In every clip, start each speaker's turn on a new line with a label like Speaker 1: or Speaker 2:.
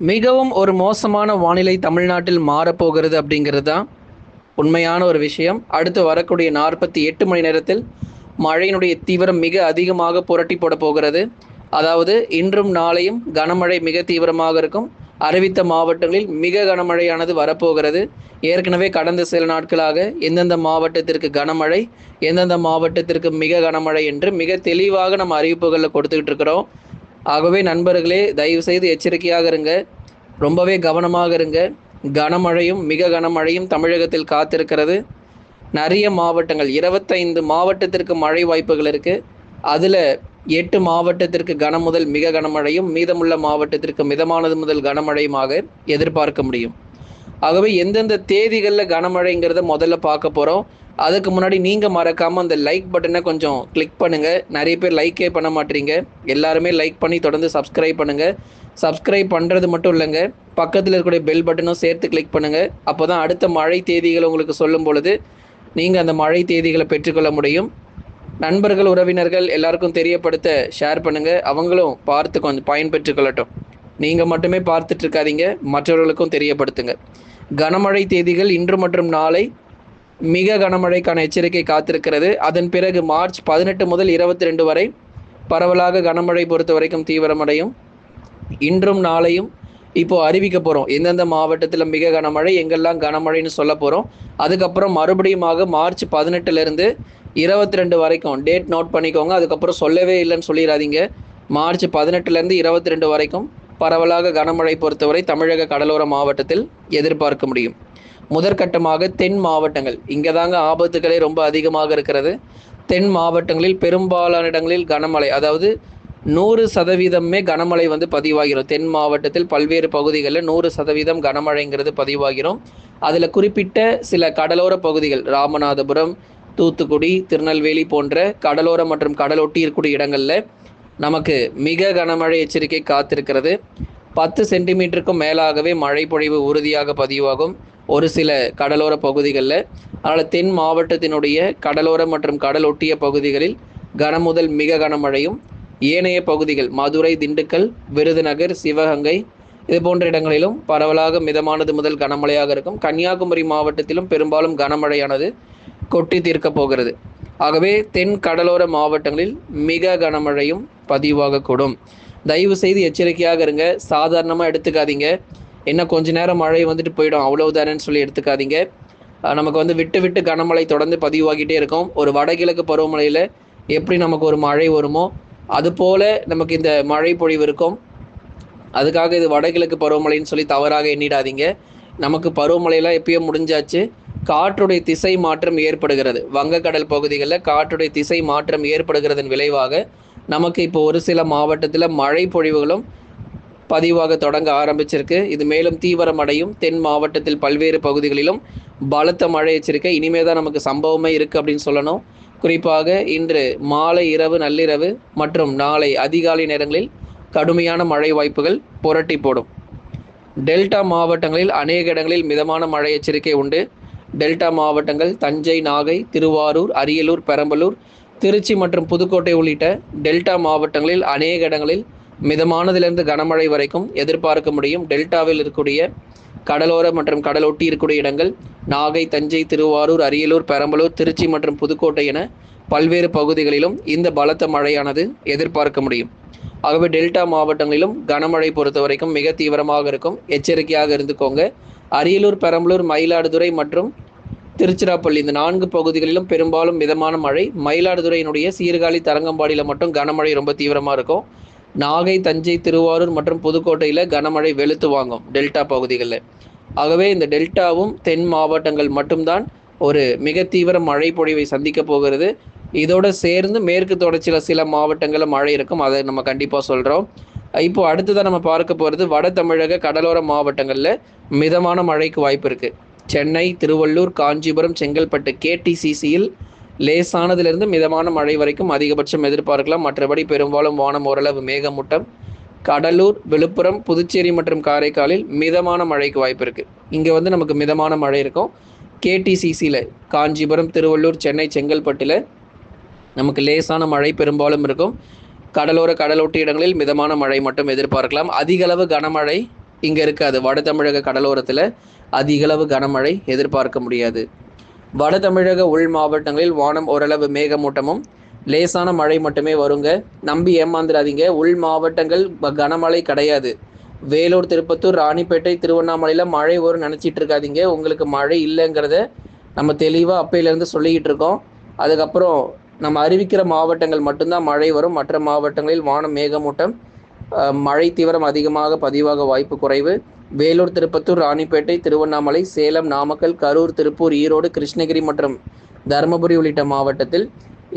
Speaker 1: மிகவும் ஒரு மோசமான வானிலை தமிழ்நாட்டில் மாறப்போகிறது அப்படிங்கிறது தான் உண்மையான ஒரு விஷயம். அடுத்து வரக்கூடிய நாற்பத்தி எட்டு மணி நேரத்தில் மழையினுடைய தீவிரம் மிக அதிகமாக புரட்டி போட போகிறது. அதாவது இன்றும் நாளையும் கனமழை மிக தீவிரமாக இருக்கும். அறிவித்த மாவட்டங்களில் மிக கனமழையானது வரப்போகிறது. ஏற்கனவே கடந்த சில நாட்களாக எந்தெந்த மாவட்டத்திற்கு கனமழை எந்தெந்த மாவட்டத்திற்கு மிக கனமழை என்று மிக தெளிவாக நம்ம அறிவிப்புகளில் கொடுத்துக்கிட்டு இருக்கிறோம். ஆகவே நண்பர்களே தயவு செய்து எச்சரிக்கையாக இருங்க. ரொம்பவே கவனமாக இருங்க. கனமழையும் மிக கனமழையும் தமிழகத்தில் காத்திருக்கிறது. நிறைய மாவட்டங்கள் இருபத்தைந்து மாவட்டத்திற்கு மழை வாய்ப்புகள் இருக்குது அதில் எட்டு மாவட்டத்திற்கு கனம் முதல் மிக கனமழையும் மீதமுள்ள மாவட்டத்திற்கு மிதமானது முதல் கனமழையுமாக எதிர்பார்க்க முடியும். ஆகவே எந்தெந்த தேதிகளில் கனமழைங்கிறத முதல்ல பார்க்க போகிறோம் அதுக்கு முன்னாடி நீங்கள் மறக்காமல் அந்த லைக் பட்டனை கொஞ்சம் கிளிக் பண்ணுங்கள் நிறைய பேர் லைக்கே பண்ண மாட்டீங்க. எல்லாருமே லைக் பண்ணி தொடர்ந்து சப்ஸ்கிரைப் பண்ணுங்கள் சப்ஸ்கிரைப் பண்ணுறது மட்டும் இல்லைங்க. பக்கத்தில் இருக்கக்கூடிய பெல் பட்டனும் சேர்த்து கிளிக் பண்ணுங்கள் அப்போ தான் அடுத்த மழை தேதிகள் உங்களுக்கு சொல்லும் பொழுது நீங்கள் அந்த மழை தேதிகளை பெற்றுக்கொள்ள முடியும். நண்பர்கள் உறவினர்கள் எல்லாருக்கும் தெரியப்படுத்த ஷேர் பண்ணுங்கள் அவங்களும் பார்த்து கொஞ்சம் பயன்பெற்று கொள்ளட்டும். நீங்கள் மட்டுமே பார்த்துட்டு இருக்காதீங்க மற்றவர்களுக்கும் தெரியப்படுத்துங்க. கனமழை தேதிகள் இன்று மற்றும் நாளை மிக கனமழைக்கான எச்சரிக்கை காத்திருக்கிறது. அதன் பிறகு மார்ச் பதினெட்டு முதல் இருபத்தி ரெண்டு வரை பரவலாக கனமழை பொறுத்த வரைக்கும் தீவிரமடையும். இன்றும் நாளையும் இப்போ அறிவிக்க போகிறோம் எந்தெந்த மாவட்டத்தில் மிக கனமழை எங்கெல்லாம் கனமழைன்னு சொல்ல போகிறோம் அதுக்கப்புறம் மறுபடியுமாக மார்ச் பதினெட்டுலேருந்து இருபத்தி ரெண்டு வரைக்கும் டேட் நோட் பண்ணிக்கோங்க. அதுக்கப்புறம் சொல்லவே இல்லைன்னு சொல்லிடாதீங்க. மார்ச் பதினெட்டுலேருந்து இருபத்தி ரெண்டு வரைக்கும் பரவலாக கனமழை பொறுத்தவரை தமிழக கடலோர மாவட்டத்தில் எதிர்பார்க்க முடியும். முதற்கட்டமாக தென் மாவட்டங்கள் இங்கே தாங்க ஆபத்துகளே ரொம்ப அதிகமாக இருக்கிறது. தென் மாவட்டங்களில் பெரும்பாலான இடங்களில் கனமழை அதாவது நூறு சதவீதமே கனமழை வந்து பதிவாகிறோம். தென் மாவட்டத்தில் பல்வேறு பகுதிகளில் நூறு சதவீதம் கனமழைங்கிறது பதிவாகிறோம். அதில் குறிப்பிட்ட சில கடலோர பகுதிகள் ராமநாதபுரம் தூத்துக்குடி திருநெல்வேலி போன்ற கடலோர மற்றும் கடலொட்டி இருக்கக்கூடிய இடங்களில் நமக்கு மிக கனமழை எச்சரிக்கை காத்திருக்கிறது. பத்து சென்டிமீட்டருக்கும் மேலாகவே மழை பொழிவு உறுதியாக பதிவாகும். ஒரு சில கடலோர பகுதிகளில் அதனால் தென் மாவட்டத்தினுடைய கடலோர மற்றும் கடல் ஒட்டிய பகுதிகளில் கனமுதல் மிக கனமழையும் ஏனைய பகுதிகள் மதுரை திண்டுக்கல் விருதுநகர் சிவகங்கை இது போன்ற இடங்களிலும் பரவலாக மிதமானது முதல் கனமழையாக இருக்கும். கன்னியாகுமரி மாவட்டத்திலும் பெரும்பாலும் கனமழையானது கொட்டி தீர்க்கப் போகிறது. ஆகவே தென் கடலோர மாவட்டங்களில் மிக கனமழையும் பதிவாகக்கூடும். தயவு செய்து எச்சரிக்கையாக இருங்க. சாதாரணமாக எடுத்துக்காதீங்க. என்ன கொஞ்ச நேரம் மழை வந்துட்டு போயிடும். அவ்வளவுதானேன்னு சொல்லி எடுத்துக்காதீங்க. நமக்கு வந்து விட்டு விட்டு கனமழை தொடர்ந்து பதிவாகிட்டே இருக்கும். ஒரு வடகிழக்கு பருவமழையில் எப்படி நமக்கு ஒரு மழை வருமோ அது போல் நமக்கு இந்த மழை பொழிவு இருக்கும். அதுக்காக இது வடகிழக்கு பருவமழைன்னு சொல்லி தவறாக எண்ணிடாதீங்க. நமக்கு பருவமழையெல்லாம் எப்பயோ முடிஞ்சாச்சு. காற்றுடைய திசை மாற்றம் ஏற்படுகிறது. வங்கக்கடல் பகுதிகளில் காற்றுடைய திசை மாற்றம் ஏற்படுகிறதன் விளைவாக நமக்கு இப்போ ஒரு சில மாவட்டத்தில் மழை பொழிவுகளும் பதிவாக தொடங்க ஆரம்பிச்சிருக்கு. இது மேலும் தீவிரமடையும் தென் மாவட்டத்தில் பல்வேறு பகுதிகளிலும் பலத்த மழை எச்சரிக்கை. இனிமே தான் நமக்கு சம்பவமே இருக்குது அப்படின்னு சொல்லணும். குறிப்பாக இன்று மாலை இரவு நள்ளிரவு மற்றும் நாளை அதிகாலை நேரங்களில் கடுமையான மழை வாய்ப்புகள் புரட்டி போடும் டெல்டா மாவட்டங்களில் அநேக இடங்களில் மிதமான மழை எச்சரிக்கை உண்டு. டெல்டா மாவட்டங்கள் தஞ்சை நாகை திருவாரூர் அரியலூர் பெரம்பலூர் திருச்சி மற்றும் புதுக்கோட்டை உள்ளிட்ட டெல்டா மாவட்டங்களில் அநேக இடங்களில் மிதமானதிலிருந்து கனமழை வரைக்கும் எதிர்பார்க்க முடியும். டெல்டாவில் இருக்கக்கூடிய கடலோர மற்றும் கடலொட்டி இருக்கக்கூடிய இடங்கள் நாகை தஞ்சை திருவாரூர் அரியலூர் பெரம்பலூர் திருச்சி மற்றும் புதுக்கோட்டை என பல்வேறு பகுதிகளிலும் இந்த பலத்த மழையானது எதிர்பார்க்க முடியும். ஆகவே டெல்டா மாவட்டங்களிலும் கனமழை பொறுத்த வரைக்கும் மிக தீவிரமாக இருக்கும். எச்சரிக்கையாக இருந்துக்கோங்க. அரியலூர் பெரம்பலூர் மயிலாடுதுறை மற்றும் திருச்சிராப்பள்ளி. இந்த நான்கு பகுதிகளிலும் பெரும்பாலும் மிதமான மழை. மயிலாடுதுறையினுடைய சீர்காழி தரங்கம்பாடியில் மட்டும் கனமழை ரொம்ப தீவிரமாக இருக்கும். நாகை தஞ்சை திருவாரூர் மற்றும் புதுக்கோட்டையில் கனமழை வெளுத்து வாங்கும் டெல்டா பகுதிகளில். ஆகவே இந்த டெல்டாவும் தென் மாவட்டங்கள் மட்டும்தான் ஒரு மிக தீவிர மழை பொழிவை சந்திக்க போகிறது. இதோட சேர்ந்து மேற்கு தொடர்ச்சியில் சில மாவட்டங்களில் மழை இருக்கும். அதை நம்ம கண்டிப்பாக சொல்கிறோம் இப்போ அடுத்ததாக நம்ம பார்க்க போகிறது வட தமிழக கடலோர மாவட்டங்களில் மிதமான மழைக்கு வாய்ப்பு இருக்குது சென்னை திருவள்ளூர் காஞ்சிபுரம் செங்கல்பட்டு கேடிசிசியில் லேசானதிலிருந்து மிதமான மழை வரைக்கும் அதிகபட்சம் எதிர்பார்க்கலாம். மற்றபடி பெரும்பாலும் வானம் ஓரளவு மேகமூட்டம். கடலூர் விழுப்புரம் புதுச்சேரி மற்றும் காரைக்காலில் மிதமான மழைக்கு வாய்ப்பு இருக்குது இங்கே வந்து நமக்கு மிதமான மழை இருக்கும். கேடிசிசியில் காஞ்சிபுரம் திருவள்ளூர் சென்னை செங்கல்பட்டில் நமக்கு லேசான மழை பெரும்பாலும் இருக்கும். கடலோர கடலொட்டி இடங்களில் மிதமான மழை மட்டும் எதிர்பார்க்கலாம். அதிக அளவு கனமழை இங்கே இருக்காது வட தமிழக கடலோரத்தில் அதிகளவு கனமழை எதிர்பார்க்க முடியாது. வட தமிழக உள் மாவட்டங்களில் வானம் ஓரளவு மேகமூட்டமும் லேசான மழை மட்டுமே வருங்க. நம்பி ஏமாந்துடாதீங்க. உள் மாவட்டங்கள் கனமழை கிடையாது. வேலூர் திருப்பத்தூர் ராணிப்பேட்டை திருவண்ணாமலையில் மழை வரும் நினச்சிட்டு இருக்காதீங்க. உங்களுக்கு மழை இல்லைங்கிறத நம்ம தெளிவாக அப்பையிலேருந்து சொல்லிக்கிட்டு இருக்கோம். அதுக்கப்புறம் நம்ம அறிவிக்கிற மாவட்டங்கள் மட்டும்தான் மழை வரும். மற்ற மாவட்டங்களில் வானம் மேகமூட்டம் மழை தீவிரம் அதிகமாக பதிவாக வாய்ப்பு குறைவு. வேலூர் திருப்பத்தூர் ராணிப்பேட்டை திருவண்ணாமலை சேலம் நாமக்கல் கரூர் திருப்பூர் ஈரோடு கிருஷ்ணகிரி மற்றும் தருமபுரி உள்ளிட்ட மாவட்டத்தில்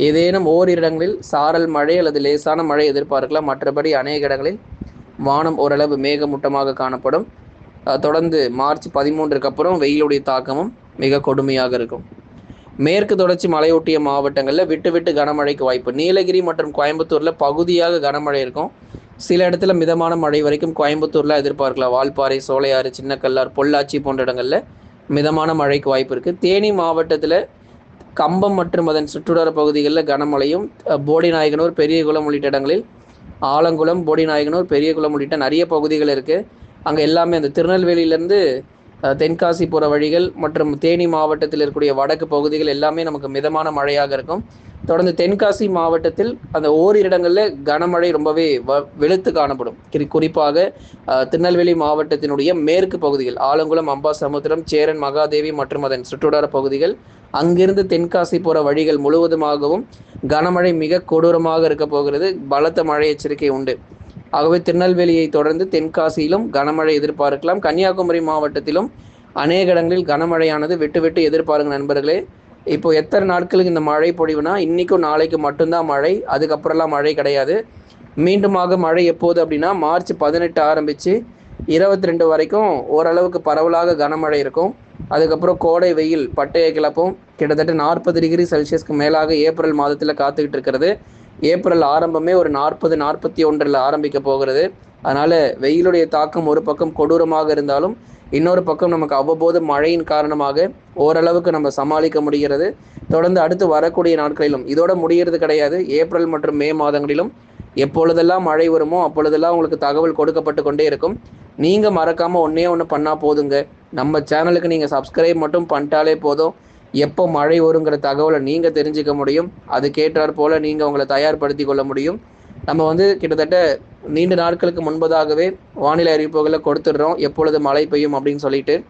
Speaker 1: ஏதேனும் ஓரிடங்களில் சாரல் மழை அல்லது லேசான மழை எதிர்பார்க்கலாம். மற்றபடி அநேக இடங்களில் வானம் ஓரளவு மேகமூட்டமாக காணப்படும். தொடர்ந்து மார்ச் பதிமூன்றுக்கு அப்புறம் வெயிலுடைய தாக்கமும் மிக கொடுமையாக இருக்கும். மேற்கு தொடர்ச்சி மலையொட்டிய மாவட்டங்களில் விட்டு விட்டு கனமழைக்கு வாய்ப்பு. நீலகிரி மற்றும் கோயம்புத்தூரில் பகுதியாக கனமழை இருக்கும். சில இடத்துல மிதமான மழை வரைக்கும் கோயம்புத்தூரில் எதிர்பார்க்கலாம். வால்பாறை சோலையாறு சின்னக்கல்லார் பொள்ளாச்சி போன்ற இடங்களில் மிதமான மழைக்கு வாய்ப்பு இருக்குது தேனி மாவட்டத்தில் கம்பம் மற்றும் அதன் சுற்றுலார பகுதிகளில் கனமழையும் போடிநாயகனூர் பெரியகுளம் உள்ளிட்ட இடங்களில் ஆலங்குளம் போடிநாயகனூர் பெரியகுளம் உள்ளிட்ட நிறைய பகுதிகள் இருக்குது அங்கே எல்லாமே அந்த திருநெல்வேலியிலேருந்து தென்காசி போகிற வழிகள் மற்றும் தேனி மாவட்டத்தில் இருக்கக்கூடிய வடக்கு பகுதிகள் எல்லாமே நமக்கு மிதமான மழையாக இருக்கும். தொடர்ந்து தென்காசி மாவட்டத்தில் அந்த ஓரிரு இடங்களில் கனமழை ரொம்பவே வெளுத்து காணப்படும். குறிப்பாக திருநெல்வேலி மாவட்டத்தினுடைய மேற்கு பகுதிகள் ஆலங்குளம் அம்பாசமுத்திரம் சேரன் மகாதேவி மற்றும் அதன் சுற்றுவட்டார பகுதிகள் அங்கிருந்து தென்காசி போகிற வழிகள் முழுவதுமாகவும் கனமழை மிக கொடூரமாக இருக்க போகிறது. பலத்த மழை எச்சரிக்கை உண்டு. ஆகவே திருநெல்வேலியை தொடர்ந்து தென்காசியிலும் கனமழை எதிர்பார்க்கலாம். கன்னியாகுமரி மாவட்டத்திலும் அநேக இடங்களில் கனமழையானது விட்டு விட்டு எதிர்பாருங்க நண்பர்களே. இப்போ எத்தனை நாட்களுக்கு இந்த மழை பொழிவுனா இன்றைக்கும் நாளைக்கு மட்டும்தான் மழை அதுக்கப்புறம்லாம் மழை கிடையாது. மீண்டுமாக மழை எப்போது அப்படின்னா மார்ச் பதினெட்டு ஆரம்பித்து இருபத்தி ரெண்டு வரைக்கும் ஓரளவுக்கு பரவலாக கனமழை இருக்கும். அதுக்கப்புறம் கோடை வெயில் பட்டையை கிளப்பும். கிட்டத்தட்ட நாற்பது டிகிரி செல்சியஸ்க்கு மேலாக ஏப்ரல் மாதத்தில் காத்துக்கிட்டு இருக்கிறது. ஏப்ரல் ஆரம்பமே ஒரு நாற்பது நாற்பத்தி ஒன்றில் ஆரம்பிக்க போகிறது. அதனால் வெயிலுடைய தாக்கம் ஒரு பக்கம் கொடூரமாக இருந்தாலும் இன்னொரு பக்கம் நமக்கு அவ்வப்போது மழையின் காரணமாக ஓரளவுக்கு நம்ம சமாளிக்க முடிகிறது. தொடர்ந்து அடுத்து வரக்கூடிய நாட்களிலும் இதோட முடிகிறது கிடையாது. ஏப்ரல் மற்றும் மே மாதங்களிலும் எப்பொழுதெல்லாம் மழை வருமோ அப்பொழுதெல்லாம் உங்களுக்கு தகவல் கொடுக்கப்பட்டு கொண்டே இருக்கும். நீங்கள் மறக்காமல் ஒன்றே ஒன்று பண்ணால் போதுங்க. நம்ம சேனலுக்கு நீங்கள் சப்ஸ்கிரைப் மட்டும் பண்ணிட்டாலே போதும். எப்போ மழை வருங்கிற தகவலை நீங்கள் தெரிஞ்சுக்க முடியும். அது கேட்டார் போல் நீங்கள் உங்களை தயார்படுத்தி கொள்ள முடியும். நம்ம வந்து கிட்டத்தட்ட நீண்ட நாட்களுக்கு முன்பதாகவே வானிலை அறிவிப்புகளை கொடுத்துடுறோம். எப்பொழுது மழை பெய்யும் அப்படின்னு சொல்லிட்டு.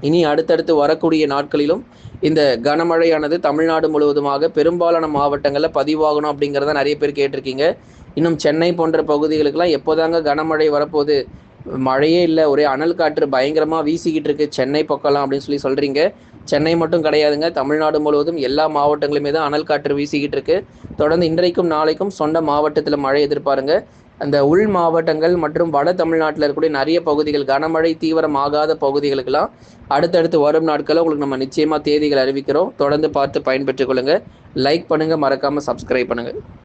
Speaker 1: இனி அடுத்தடுத்து வரக்கூடிய நாட்களிலும் இந்த கனமழையானது தமிழ்நாடு முழுவதுமாக பெரும்பாலான மாவட்டங்களில் பதிவாகணும் அப்படிங்கிறத நிறைய பேர் கேட்டிருக்கீங்க. இன்னும் சென்னை போன்ற பகுதிகளுக்கெல்லாம் எப்போதாங்க கனமழை வரப்போகுது? மழையே இல்லை ஒரே அனல் காற்று பயங்கரமாக வீசிக்கிட்டு இருக்கு. சென்னை பக்கம்லாம் அப்படின்னு சொல்லி சொல்கிறீங்க சென்னை மட்டும் கிடையாதுங்க. தமிழ்நாடு முழுவதும் எல்லா மாவட்டங்களுமே தான் அனல் காற்று வீசிக்கிட்டு இருக்கு. தொடர்ந்து இன்றைக்கும் நாளைக்கும் சொந்த மாவட்டத்தில் மழை எதிர்பாருங்க. அந்த உள் மாவட்டங்கள் மற்றும் வட தமிழ்நாட்டில் இருக்கக்கூடிய நிறைய பகுதிகள் கனமழை தீவிரமாகாத பகுதிகளுக்கெல்லாம் அடுத்தடுத்து வரும் நாட்களில் உங்களுக்கு நம்ம நிச்சயமாக தேதிகள் அறிவிக்கிறோம். தொடர்ந்து பார்த்து பயன்பெற்றுக் கொள்ளுங்கள் லைக் பண்ணுங்கள் மறக்காமல் சப்ஸ்கிரைப் பண்ணுங்கள்